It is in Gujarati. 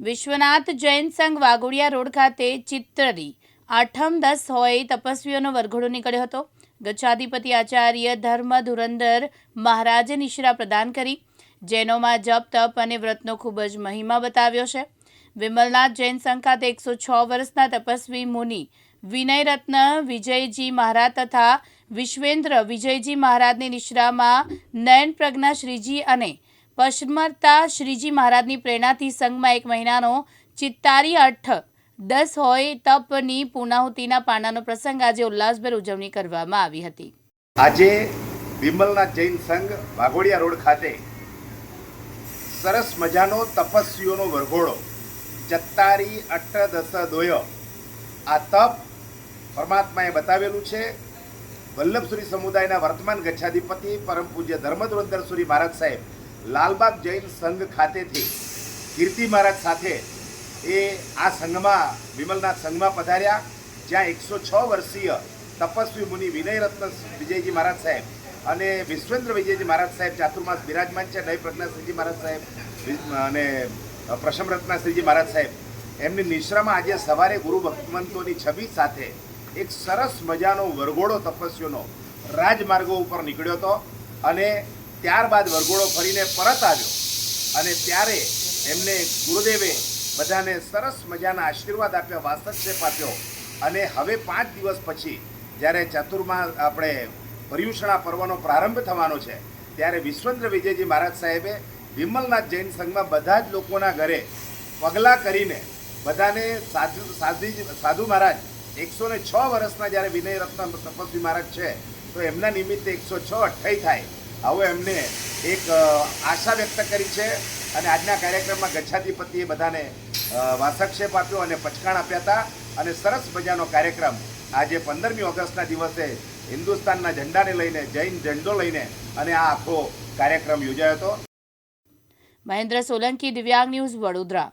વિશ્વનાથ જૈન સંઘ વાઘોડિયા રોડ ખાતે ચિત્તરી આઠમ દસ હોય તપસ્વીઓનો વરઘોડો નીકળ્યો હતો. ગચ્છાધિપતિ આચાર્ય ધર્મ ધુરંધર મહારાજે નિશ્રા પ્રદાન કરી. જૈનોમાં જપ, તપ અને વ્રતનો ખૂબ જ મહિમા બતાવ્યો છે. વિમલનાથ જૈન સંઘ ખાતે એકસો છ વર્ષના તપસ્વી મુનિ વિનયરત્ન વિજયજી મહારાજ તથા વિશ્વેન્દ્ર વિજયજી મહારાજની નિશ્રામાં નયન પ્રજ્ઞા શ્રીજી અને પશ્ચમરતા શ્રીજી મહારાજની પ્રેરણાથી સંઘમાં એક મહિનાનો ચિત્તારી અઠ દસ હોય તપની પૂર્ણાહુતિના પાનાનો પ્રસંગ આજે ઉલ્લાસભેર ઉજવણી કરવામાં આવી હતી. આજે વિમલનાથ જૈન સંઘ વાઘોડિયા રોડ ખાતે સરસ મજાનો તપસ્વીઓનો વરઘોડો, ચત્તારી અઠ દસ દોયો. આ તપ પરમાત્માએ બતાવેલું છે. વલ્લભસુરી સમુદાયના વર્તમાન ગચ્છાધિપતિ પરમ પૂજ્ય ધર્મધુરંધર સુરી મહારાજ સાહેબ લાલબાગ જૈન સંઘ ખાતેથી કીર્તિ મહારાજ સાથે એ આ સંઘમાં, વિમલનાથ સંઘમાં પધાર્યા, જ્યાં એકસો છ વર્ષીય તપસ્વી મુનિ વિનયરત્ન વિજયજી મહારાજ સાહેબ અને વિશ્વેન્દ્ર વિજયજી મહારાજ સાહેબ, ચાતુર્માસ બિરાજમાન છે, નય પ્રજ્ઞા મહારાજ સાહેબ અને પ્રશમરત્નાશ્રીજી મહારાજ સાહેબ. એમની નિશ્રામાં આજે સવારે ગુરુ ભક્તવંતોની છબી સાથે એક સરસ મજાનો વરઘોડો તપસ્વીઓનો રાજમાર્ગો ઉપર નીકળ્યો હતો અને ત્યારબાદ વરઘોડો ફરીને પરત આવ્યો અને ત્યારે એમને ગુરુદેવે બધાને સરસ મજાના આશીર્વાદ આપ્યા વાસક્ષેપ આપ્યો અને હવે પાંચ દિવસ પછી જ્યારે ચતુર્મા આપણે પર્યુષણા પર્વનો પ્રારંભ થવાનો છે, ત્યારે વિશ્વેન્દ્ર વિજયજી મહારાજ સાહેબે વિમલનાથ જૈન સંઘમાં બધા જ લોકોના ઘરે પગલાં કરીને બધાને સાધુ, સાધી, સાધુ મહારાજ એકસો ને છ વર્ષના જ્યારે વિનય રત્ન તપસ્વી મહારાજ છે, તો એમના નિમિત્તે એકસો છ અઠ્ઠાઈ થાય. આવો એમને એક આશા વ્યક્ત કરી છે અને આજના કાર્યક્રમમાં ગચ્છાધિપતિએ બધાને વાસક્ષેપ આપ્યો અને પચકાણ આપ્યા હતા અને સરસ મજાનો કાર્યક્રમ આજે પંદરમી ઓગસ્ટના દિવસે હિન્દુસ્તાનના ઝંડાને લઈને, જૈન ઝંડો લઈને અને આ આખો કાર્યક્રમ યોજાયો હતો. મહેન્દ્ર સોલંકી, દિવ્યાંગ ન્યૂઝ વડોદરા.